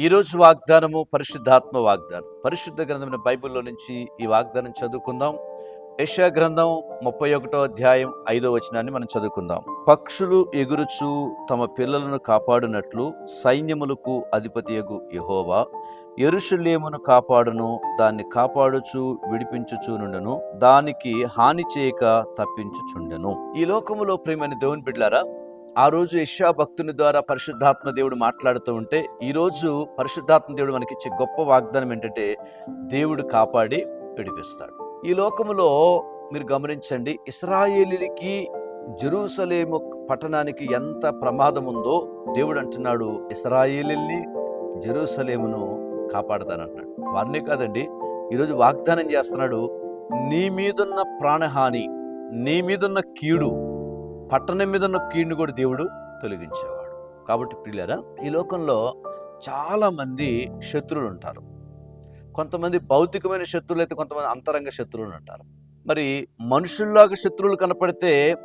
ఈరోజు వాగ్దానము పరిశుద్ధాత్మ వాగ్దానం. పరిశుద్ధ గ్రంథమైన బైబిల్లో నుంచి ఈ వాగ్దానం చదువుకుందాం. యశా గ్రంథం ముప్పై ఒకటో అధ్యాయం ఐదో వచనాన్ని మనం చదువుకుందాం. పక్షులు ఎగురుచు తమ పిల్లలను కాపాడునట్లు సైన్యములకు అధిపతియగు యహోవా ఎరుషులేమును కాపాడును దాన్ని కాపాడుచు విడిపించుచునుండను దానికి హాని చేయక తప్పించుచుండెను. ఈ లోకములో ప్రేమని దేవుని బిడ్లారా ఆ రోజు యశా భక్తుని ద్వారా పరిశుద్ధాత్మ దేవుడు మాట్లాడుతూ ఉంటే ఈ రోజు పరిశుద్ధాత్మ దేవుడు మనకిచ్చే గొప్ప వాగ్దానం ఏంటంటే దేవుడు కాపాడి విడిపిస్తాడు. ఈ లోకములో మీరు గమనించండి ఇస్రాయేలీలకి జెరూసలేము పట్టణానికి ఎంత ప్రమాదం ఉందో దేవుడు అంటున్నాడు ఇస్రాయేలీల్ని జెరూసలేమును కాపాడతానంటున్నాడు. వారినే కాదండి ఈరోజు వాగ్దానం చేస్తున్నాడు నీ మీదున్న ప్రాణహాని నీ మీదున్న కీడు పట్టణం మీద ఉన్న కీడుని కూడా దేవుడు తొలగించేవాడు. కాబట్టి పిల్లరా ఈ లోకంలో చాలామంది శత్రువులు ఉంటారు కొంతమంది భౌతికమైన శత్రువులు అయితే కొంతమంది అంతరంగ శత్రువులు ఉంటారు. మరి మనుషుల్లాగా శత్రువులు కనపడితే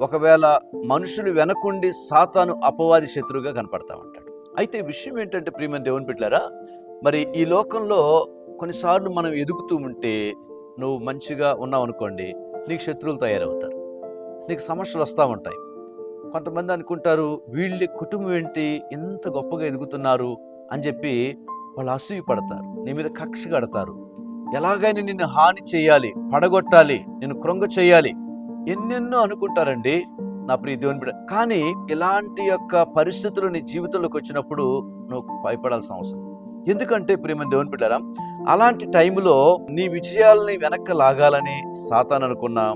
ఒకవేళ మనుషులు వెనకుండి సాతాను అపవాది శత్రువుగా కనపడతా ఉంటాడు. అయితే విషయం ఏంటంటే ప్రియమైన దేవుని పెట్టారా మరి ఈ లోకంలో కొన్నిసార్లు మనం ఎదుగుతూ ఉంటే నువ్వు మంచిగా ఉన్నావు అనుకోండి నీకు శత్రువులు తయారవుతారు. నీకు సమస్యలు వస్తూ ఉంటాయి. కొంతమంది అనుకుంటారు వీళ్ళ కుటుంబం ఏంటి ఎంత గొప్పగా ఎదుగుతున్నారు అని చెప్పి వాళ్ళు అసూయ పడతారు నీ మీద కక్ష కడతారు. ఎలాగైనా నిన్ను హాని చేయాలి పడగొట్టాలి నిన్ను క్రొంగ చేయాలి. ఎన్నెన్నో అనుకుంటారండి నా ప్రియ దేవుని బిడ్డ. కానీ ఇలాంటి యొక్క పరిస్థితులు నీ జీవితంలోకి వచ్చినప్పుడు నువ్వు భయపడాల్సిన అవసరం. ఎందుకంటే ప్రేమ దేవుని బిడ్డారా అలాంటి టైంలో నీ విజయాలని వెనక్కి లాగాలని సాతాన్ అనుకున్నా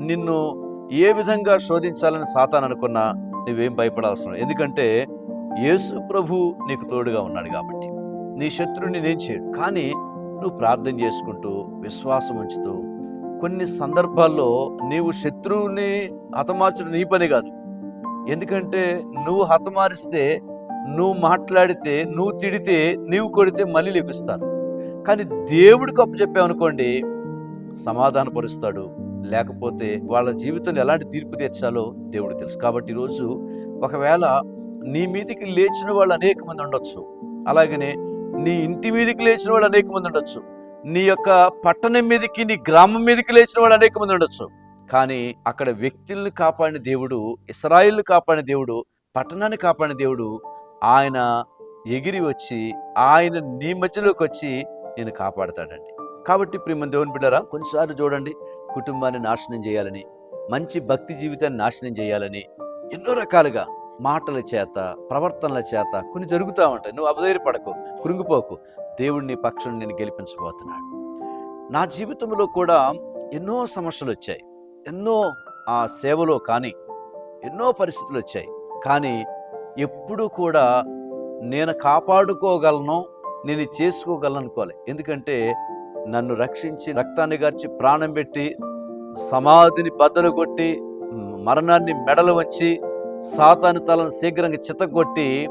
నిన్ను ఏ విధంగా శోధించాలని సాతాన్ అనుకున్నా నువ్వేం భయపడాల్సిన ఎందుకంటే యేసు ప్రభు నీకు తోడుగా ఉన్నాడు కాబట్టి. నీ శత్రువుని నేను చేయడు కానీ నువ్వు ప్రార్థన చేసుకుంటూ విశ్వాసం ఉంచుతూ కొన్ని సందర్భాల్లో నీవు శత్రువుని హతమార్చడం నీ పని కాదు. ఎందుకంటే నువ్వు హతమారిస్తే నువ్వు మాట్లాడితే నువ్వు తిడితే నీవు కొడితే మళ్ళీ లెగుస్తారు కానీ దేవుడికి అప్పు చెప్పావనుకోండి సమాధానపరుస్తాడు లేకపోతే వాళ్ళ జీవితంలో ఎలాంటి తీర్పు తీర్చాలో దేవుడు తెలుసు. కాబట్టి ఈరోజు ఒకవేళ నీ మీదికి లేచిన వాళ్ళు అనేక మంది ఉండొచ్చు. అలాగనే నీ ఇంటి మీదకి లేచిన వాళ్ళు అనేక మంది ఉండొచ్చు. నీ యొక్క పట్టణం మీదకి నీ గ్రామం మీదకి లేచిన వాళ్ళు అనేక మంది ఉండొచ్చు. కానీ అక్కడ వ్యక్తుల్ని కాపాడిన దేవుడు ఇస్రాయిల్ని కాపాడిన దేవుడు పట్టణాన్ని కాపాడిన దేవుడు ఆయన ఎగిరి వచ్చి ఆయన నీ మధ్యలోకి వచ్చి నేను కాపాడతాడండి. కాబట్టి ప్రియమ దేవుని బిడ్డరా కొన్నిసార్లు చూడండి కుటుంబాన్ని నాశనం చేయాలని మంచి భక్తి జీవితాన్ని నాశనం చేయాలని ఎన్నో రకాలుగా మాటల చేత ప్రవర్తనల చేత కొన్ని జరుగుతూ ఉంటాయి. నువ్వు అబధైర్యపడకు కృంగిపోకు. దేవుడిని పక్షం నేను గెలిపించబోతున్నాడు. నా జీవితంలో కూడా ఎన్నో సమస్యలు వచ్చాయి. ఎన్నో ఆ సేవలో కానీ ఎన్నో పరిస్థితులు వచ్చాయి. కానీ ఎప్పుడూ కూడా నేను కాపాడుకోగలను నేను చేసుకోగలను అనుకోవాలి ఎందుకంటే నన్ను రక్షించి రక్తాన్ని గార్చి ప్రాణం పెట్టి సమాధిని బద్దలు కొట్టి మరణాన్ని మెడలు వచ్చి సాతాను తలను శీఘ్రంగా చితగొట్టి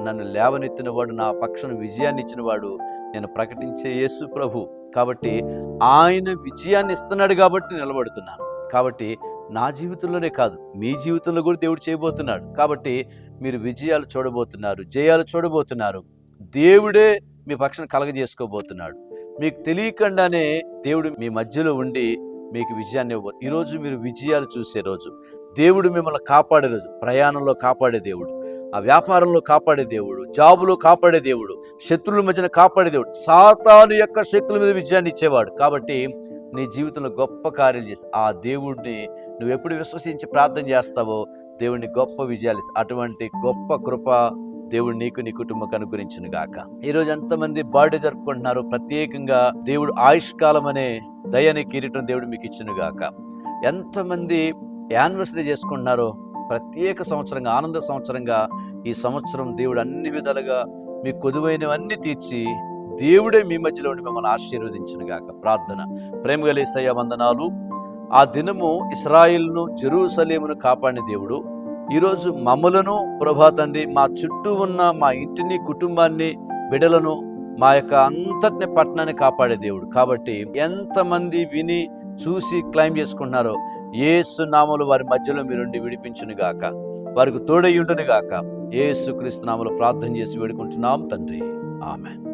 నన్ను లేవనెత్తిన వాడు నా పక్షను విజయాన్ని ఇచ్చిన వాడు నేను ప్రకటించే యేసు ప్రభు. కాబట్టి ఆయన విజయాన్ని ఇస్తున్నాడు కాబట్టి నిలబడుతున్నాను. కాబట్టి నా జీవితంలోనే కాదు మీ జీవితంలో కూడా దేవుడు చేయబోతున్నాడు. కాబట్టి మీరు విజయాలు చూడబోతున్నారు జయాలు చూడబోతున్నారు. దేవుడే మీ పక్షం కలగజేసుకోబోతున్నాడు. మీకు తెలియకుండానే దేవుడు మీ మధ్యలో ఉండి మీకు విజయాన్ని ఇవ్వదు ఈరోజు మీరు విజయాలు చూసే రోజు. దేవుడు మిమ్మల్ని కాపాడే రోజు. ప్రయాణంలో కాపాడే దేవుడు. ఆ వ్యాపారంలో కాపాడే దేవుడు. జాబులో కాపాడే దేవుడు. శత్రువుల మధ్యన కాపాడే దేవుడు. సాతాను యొక్క శక్తుల మీద విజయాన్ని ఇచ్చేవాడు. కాబట్టి నీ జీవితంలో గొప్ప కార్యాలు చేసి ఆ దేవుడిని నువ్వు ఎప్పుడు విశ్వసించి ప్రార్థన చేస్తావో దేవుడిని గొప్ప విజయాలు అటువంటి గొప్ప కృప దేవుడు నీకు నీ కుటుంబం అనుగ్రహించును గాక. ఈరోజు ఎంతమంది బర్త్డే జరుపుకుంటున్నారు ప్రత్యేకంగా దేవుడు ఆయుష్కాలం అనే దయని కిరీటం దేవుడు మీకు ఇచ్చును గాక. ఎంతమంది యానివర్సరీ చేసుకుంటున్నారో ప్రత్యేక సంవత్సరంగా ఆనంద సంవత్సరంగా ఈ సంవత్సరం దేవుడు అన్ని విధాలుగా మీ కొదువైనవన్నీ తీర్చి దేవుడే మీ మధ్యలో ఉండి మిమ్మల్ని ఆశీర్వదించును గాక. ప్రార్థన. ప్రేమ గలేసయ్య వందనాలు. ఆ దినము ఇస్రాయిల్ను జెరూసలేమును కాపాడిన దేవుడు. ఈరోజు మమ్మలను ప్రభా తండ్రి మా చుట్టూ ఉన్న మా ఇంటిని కుటుంబాన్ని బిడలను మా యొక్క అంతటిని పట్టణాన్ని కాపాడే దేవుడు. కాబట్టి ఎంతమంది విని చూసి క్లైమ్ చేసుకుంటున్నారో ఏసు నామలు వారి మధ్యలో మీరుండి విడిపించును గాక. వారికి తోడయ్యుండును గాక. యేసుక్రీస్తు నామలు ప్రార్థన చేసి వేడుకుంటున్నాం తండ్రి. ఆమెన్.